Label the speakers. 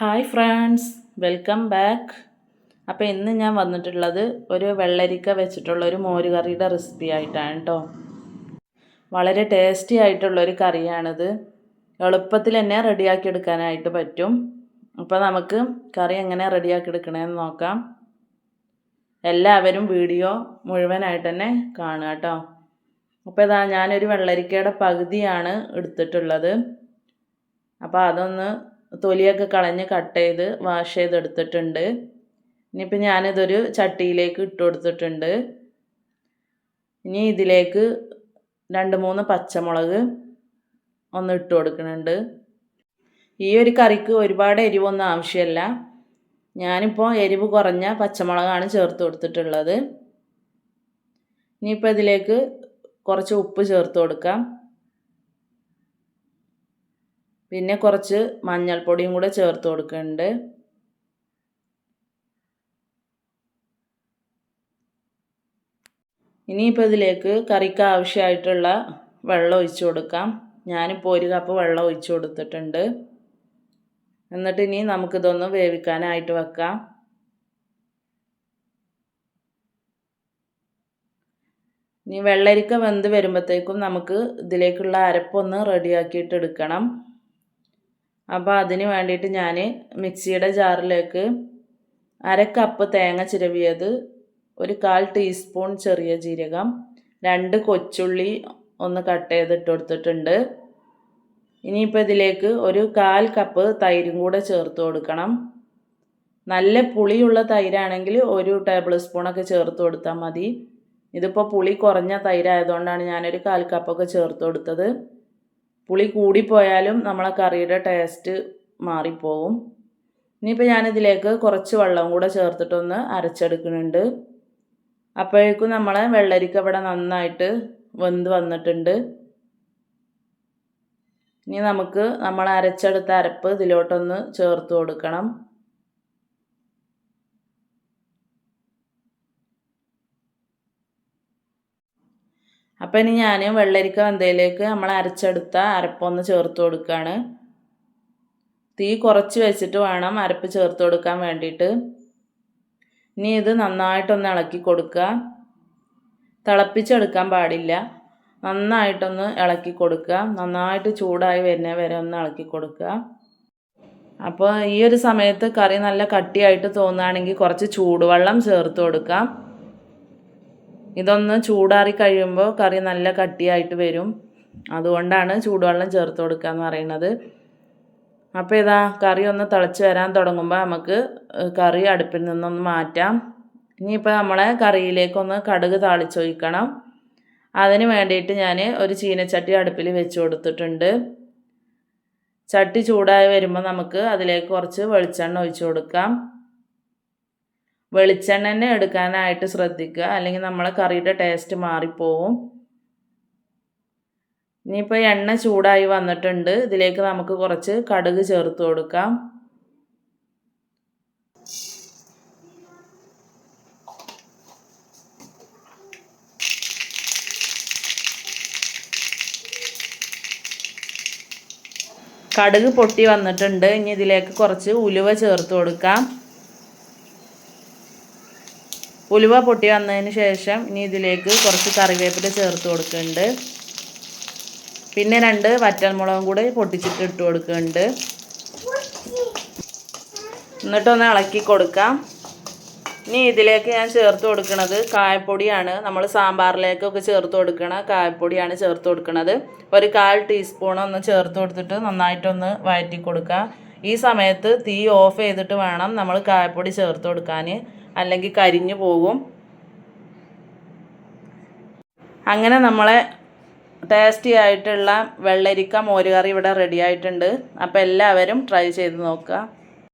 Speaker 1: Hi friends welcome back. അപ്പോൾ ഇന്ന് ഞാൻ വന്നിട്ടുള്ളത് ഒരു വെള്ളരിക്ക വെച്ചിട്ടുള്ള ഒരു മോരുകറിയുടെ റെസിപ്പി ആയിട്ടാണ് കേട്ടോ വളരെ ടേസ്റ്റി ആയിട്ടുള്ളൊരു കറിയാണിത്. എളുപ്പത്തിൽ തന്നെ റെഡിയാക്കി എടുക്കാനായിട്ട് പറ്റും. അപ്പോൾ നമുക്ക് കറി എങ്ങനെ റെഡിയാക്കി എടുക്കണമെന്ന് നോക്കാം. എല്ലാവരും വീഡിയോ മുഴുവനായിട്ട് തന്നെ കാണുക കേട്ടോ അപ്പോൾ ഇതാ ഞാനൊരു വെള്ളരിക്കയുടെ പകുതിയാണ് എടുത്തിട്ടുള്ളത്. അപ്പോൾ അതൊന്ന് തൊലിയൊക്കെ കളഞ്ഞ് കട്ട് ചെയ്ത് വാഷ് ചെയ്തെടുത്തിട്ടുണ്ട്. ഇനിയിപ്പോൾ ഞാനിതൊരു ചട്ടിയിലേക്ക് ഇട്ട് കൊടുത്തിട്ടുണ്ട്. ഇനി ഇതിലേക്ക് രണ്ട് മൂന്ന് പച്ചമുളക് ഒന്ന് ഇട്ട് കൊടുക്കുന്നുണ്ട്. ഈ ഒരു കറിക്ക് ഒരുപാട് എരിവൊന്നും ആവശ്യമില്ല ഞാനിപ്പോൾ എരിവ് കുറഞ്ഞ പച്ചമുളകാണ് ചേർത്ത് കൊടുത്തിട്ടുള്ളത്. ഇനിയിപ്പോൾ ഇതിലേക്ക് കുറച്ച് ഉപ്പ് ചേർത്ത് കൊടുക്കാം. പിന്നെ കുറച്ച് മഞ്ഞൾപ്പൊടിയും കൂടെ ചേർത്ത് കൊടുക്കുന്നുണ്ട്. ഇനിയിപ്പോൾ ഇതിലേക്ക് കറിക്ക് ആവശ്യമായിട്ടുള്ള വെള്ളം ഒഴിച്ചു കൊടുക്കാം. ഞാനിപ്പോൾ ഒരു കപ്പ് വെള്ളം ഒഴിച്ചു കൊടുത്തിട്ടുണ്ട്. എന്നിട്ട് ഇനി നമുക്കിതൊന്ന് വേവിക്കാനായിട്ട് വെക്കാം. ഇനി വെള്ളരിക്ക വെന്ത് വരുമ്പോഴത്തേക്കും നമുക്ക് ഇതിലേക്കുള്ള അരപ്പൊന്ന് റെഡിയാക്കിയിട്ട് എടുക്കണം. അപ്പോൾ അതിന് വേണ്ടിയിട്ട് ഞാൻ മിക്സിയുടെ ജാറിലേക്ക് അര കപ്പ് തേങ്ങ ചിരവിയത് ഒരു കാൽ ടീസ്പൂൺ ചെറിയ ജീരകം രണ്ട് കൊച്ചുള്ളി ഒന്ന് കട്ട് ചെയ്തിട്ട് കൊടുത്തിട്ടുണ്ട്. ഇനിയിപ്പോൾ ഇതിലേക്ക് ഒരു കാൽ കപ്പ് തൈരും കൂടെ ചേർത്ത് കൊടുക്കണം. നല്ല പുളിയുള്ള തൈരാണെങ്കിൽ ഒരു ടേബിൾ സ്പൂണൊക്കെ ചേർത്ത് കൊടുത്താൽ മതി. ഇതിപ്പോൾ പുളി കുറഞ്ഞ തൈരായതുകൊണ്ടാണ് ഞാനൊരു കാൽ കപ്പൊക്കെ ചേർത്ത് കൊടുത്തത്. പുളി കൂടിപ്പോയാലും നമ്മളെ കറിയുടെ ടേസ്റ്റ് മാറിപ്പോവും. ഇനിയിപ്പോൾ ഞാനിതിലേക്ക് കുറച്ച് വെള്ളം കൂടെ ചേർത്തിട്ടൊന്ന് അരച്ചെടുക്കുന്നുണ്ട്. അപ്പോഴേക്കും നമ്മളെ വെള്ളരിക്ക ഇവിടെ നന്നായിട്ട് വെന്ത് വന്നിട്ടുണ്ട്. ഇനി നമുക്ക് നമ്മൾ അരച്ചെടുത്ത അരപ്പ് ഇതിലോട്ടൊന്ന് ചേർത്ത് കൊടുക്കണം. അപ്പോൾ ഇനി ഞാൻ വെള്ളരിക്ക വെന്തയിലേക്ക് നമ്മൾ അരച്ചെടുത്ത അരപ്പൊന്ന് ചേർത്ത് കൊടുക്കുകയാണ് തീ കുറച്ച് വെച്ചിട്ട് വേണം അരപ്പ് ചേർത്ത് കൊടുക്കാൻ വേണ്ടിയിട്ട്. ഇനി ഇത് നന്നായിട്ടൊന്ന് ഇളക്കി കൊടുക്കുക. തിളപ്പിച്ചെടുക്കാൻ പാടില്ല. നന്നായിട്ടൊന്ന് ഇളക്കി കൊടുക്കുക. നന്നായിട്ട് ചൂടായി വരുന്ന വരെ ഒന്ന് ഇളക്കി കൊടുക്കുക. അപ്പോൾ ഈ ഒരു സമയത്ത് കറി നല്ല കട്ടിയായിട്ട് തോന്നുകയാണെങ്കിൽ കുറച്ച് ചൂടുവെള്ളം ചേർത്ത് കൊടുക്കാം. ഇതൊന്ന് ചൂടാറി കഴിയുമ്പോൾ കറി നല്ല കട്ടിയായിട്ട് വരും. അതുകൊണ്ടാണ് ചൂടുവെള്ളം ചേർത്ത് കൊടുക്കുക എന്ന് പറയുന്നത്. അപ്പോൾ ഇതാ കറി ഒന്ന് തിളച്ച് വരാൻ തുടങ്ങുമ്പോൾ നമുക്ക് കറി അടുപ്പിൽ നിന്നൊന്ന് മാറ്റാം. ഇനിയിപ്പോൾ നമ്മളെ കറിയിലേക്കൊന്ന് കടുക് താളിച്ചൊഴിക്കണം. അതിന് വേണ്ടിയിട്ട് ഞാൻ ഒരു ചീനച്ചട്ടി അടുപ്പിൽ വെച്ച് കൊടുത്തിട്ടുണ്ട്. ചട്ടി ചൂടായി വരുമ്പോൾ നമുക്ക് അതിലേക്ക് കുറച്ച് വെളിച്ചെണ്ണ ഒഴിച്ചു കൊടുക്കാം. വെളിച്ചെണ്ണ തന്നെ എടുക്കാനായിട്ട് ശ്രദ്ധിക്കുക. അല്ലെങ്കിൽ നമ്മളെ കറിയുടെ ടേസ്റ്റ് മാറിപ്പോവും. ഇനിയിപ്പോൾ എണ്ണ ചൂടായി വന്നിട്ടുണ്ട്. ഇതിലേക്ക് നമുക്ക് കുറച്ച് കടുക് ചേർത്ത് കൊടുക്കാം. കടുക് പൊട്ടി വന്നിട്ടുണ്ട്. ഇനി ഇതിലേക്ക് കുറച്ച് ഉലുവ ചേർത്ത് കൊടുക്കാം. ഉലുവ പൊട്ടി വന്നതിന് ശേഷം ഇനി ഇതിലേക്ക് കുറച്ച് കറിവേപ്പില ചേർത്ത് കൊടുക്കുന്നുണ്ട്. പിന്നെ രണ്ട് വറ്റൽമുളകും കൂടെ പൊട്ടിച്ചിട്ട് ഇട്ട് കൊടുക്കുന്നുണ്ട്. എന്നിട്ടൊന്ന് ഇളക്കി കൊടുക്കാം. ഇനി ഇതിലേക്ക് ഞാൻ ചേർത്ത് കൊടുക്കുന്നത് കായപ്പൊടിയാണ്. നമ്മൾ സാമ്പാറിലേക്കൊക്കെ ചേർത്ത് കൊടുക്കണ കായപ്പൊടിയാണ് ചേർത്ത് കൊടുക്കുന്നത് ഒരു കാൽ ടീസ്പൂൺ ഒന്ന് ചേർത്ത് കൊടുത്തിട്ട് നന്നായിട്ടൊന്ന് വഴറ്റി കൊടുക്കുക ഈ സമയത്ത് തീ ഓഫ് ചെയ്തിട്ട് വേണം നമ്മൾ കായപ്പൊടി ചേർത്ത് കൊടുക്കാൻ. അല്ലെങ്കിൽ കരിഞ്ഞു പോകും. അങ്ങനെ നമ്മളെ ടേസ്റ്റി ആയിട്ടുള്ള വെള്ളരിക്ക മോരുകറി ഇവിടെ റെഡി ആയിട്ടുണ്ട്. അപ്പോൾ എല്ലാവരും ട്രൈ ചെയ്ത് നോക്കുക.